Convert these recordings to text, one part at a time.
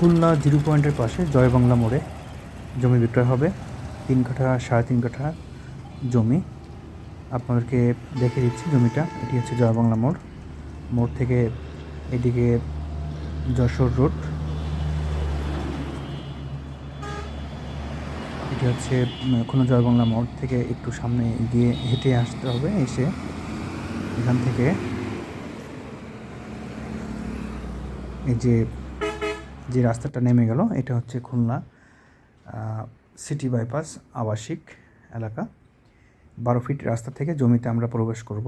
Khulna zero পয়েন্টের পাশে জয়বাংলা মোড়ে জমি বিক্রয় হবে। তিন কাঠা, সাড়ে তিন কাঠা জমি। আপনাদেরকে দেখে দিচ্ছি জমিটা। এটি হচ্ছে জয়বাংলা মোড়। মোড় থেকে এদিকে যশোর রোড। এটি হচ্ছে খুলনা জয়বাংলা মোড় থেকে একটু সামনে গিয়ে হেঁটে আসতে হবে এসে। এখান থেকে এই যে যে রাস্তাটা নেমে গেল, এটা হচ্ছে খুলনা সিটি বাইপাস আবাসিক এলাকা। বারো ফিট রাস্তা থেকে জমিতে আমরা প্রবেশ করব।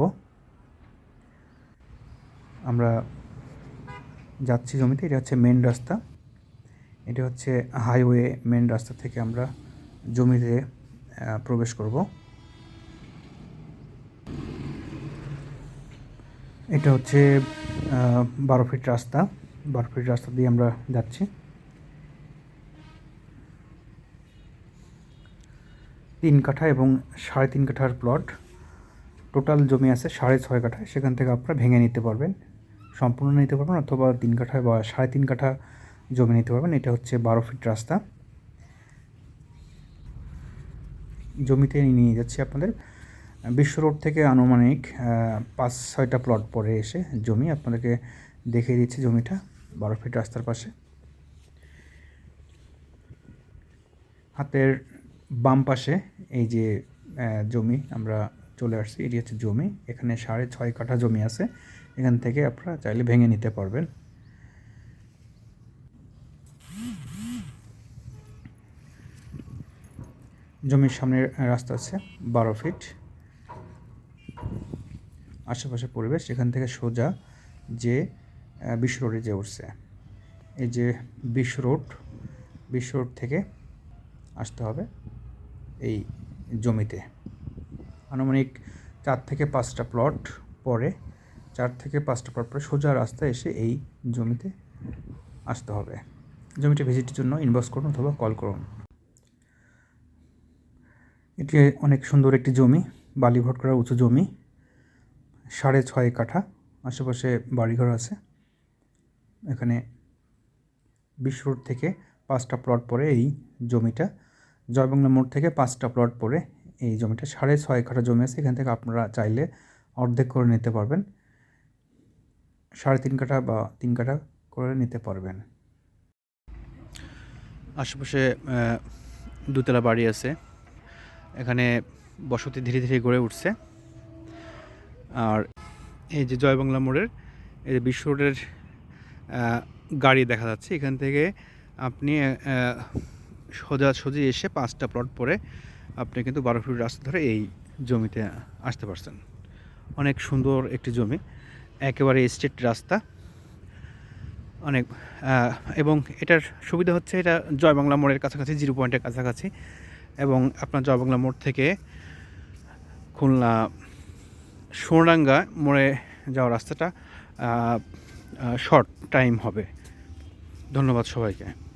আমরা যাচ্ছি জমিতে, এটা হচ্ছে মেন রাস্তা। এটা হচ্ছে হাইওয়ে মেন রাস্তা থেকে আমরা জমিতে প্রবেশ করব। এটা হচ্ছে বারো ফিট রাস্তা। বারো ফিট রাস্তা দিয়ে আমরা যাচ্ছি। তিন কাঠা এবং সাড়ে তিন কাঠার প্লট টোটাল জমি আছে সাড়ে ছয় কাঠা সেখান থেকে আপনারা ভেঙে নিতে পারবেন, সম্পূর্ণ নিতে পারবেন অথবা তিন কাঠা বা সাড়ে তিন কাঠা জমি নিতে পারবেন। এটা হচ্ছে বারো ফিট রাস্তা। জমিতে নিয়ে যাচ্ছি আপনাদের। বিশ্ব রোড থেকে আনুমানিক পাঁচ ছয়টা প্লট পরে এসে জমি আপনাদেরকে দেখিয়ে দিচ্ছি জমিটা, বারো ফিট রাস্তার পাশে। হাতের বাম পাশে এই যে জমি আমরা চলে আসছি, এটি হচ্ছে জমি। এখানে সাড়ে ছয় কাঠা জমি আছে, এখান থেকে আপনারা চাইলে ভেঙে নিতে পারবেন। জমির সামনের রাস্তা আছে বারো ফিট আশেপাশে পরিবেশ সেখান থেকে সোজা যে বিশ্ব রোডে যে উঠছে। এই যে বিশ্ব রোড বিশ্ব রোড থেকে আসতে হবে এই জমিতে। আনুমানিক চার থেকে পাঁচটা প্লট পরে, চার থেকে পাঁচটা প্লট পরে সোজা রাস্তা এসে এই জমিতে আসতে হবে। জমিটা ভিজিটের জন্য ইনবক্স করুন অথবা কল করুন। এটি অনেক সুন্দর একটি জমি বালি ভট করা উঁচু জমি। সাড়ে ছয় কাঠা, আশেপাশে বাড়িঘর আছে। এখানে বিশ্ব রোড থেকে পাঁচটা প্লট পরে এই জমিটা। জয়বাংলা মোড় থেকে পাঁচটা প্লট পরে এই জমিটা। সাড়ে ছয় কাঠা জমি আছে, এখান থেকে আপনারা চাইলে অর্ধেক করে নিতে পারবেন। সাড়ে তিন কাঠা বা তিন কাঠা করে নিতে পারবেন। আশেপাশে দুতলা বাড়ি আছে। এখানে বসতি ধীরে ধীরে গড়ে উঠছে। আর এই যে জয়বাংলা মোড়ের এই যে বিশ্ব রোডের গাড়ি দেখা যাচ্ছে। এখান থেকে আপনি আহ, সোজাসুজি এসে পাঁচটা প্লট পরে আপনি কিন্তু বারো ফিট রাস্তা ধরে এই জমিতে আসতে পারছেন। অনেক সুন্দর একটি জমি একেবারে স্ট্রেট রাস্তা। অনেক এবং এটার সুবিধা হচ্ছে এটা জয়বাংলা মোড়ের কাছাকাছি জিরো পয়েন্টের কাছাকাছি। এবং আপনার জয়বাংলা মোড় থেকে খুলনা সোনাডাঙ্গা মোড়ে যাওয়ার রাস্তাটা শর্ট টাইম হবে। ধন্যবাদ সবাইকে।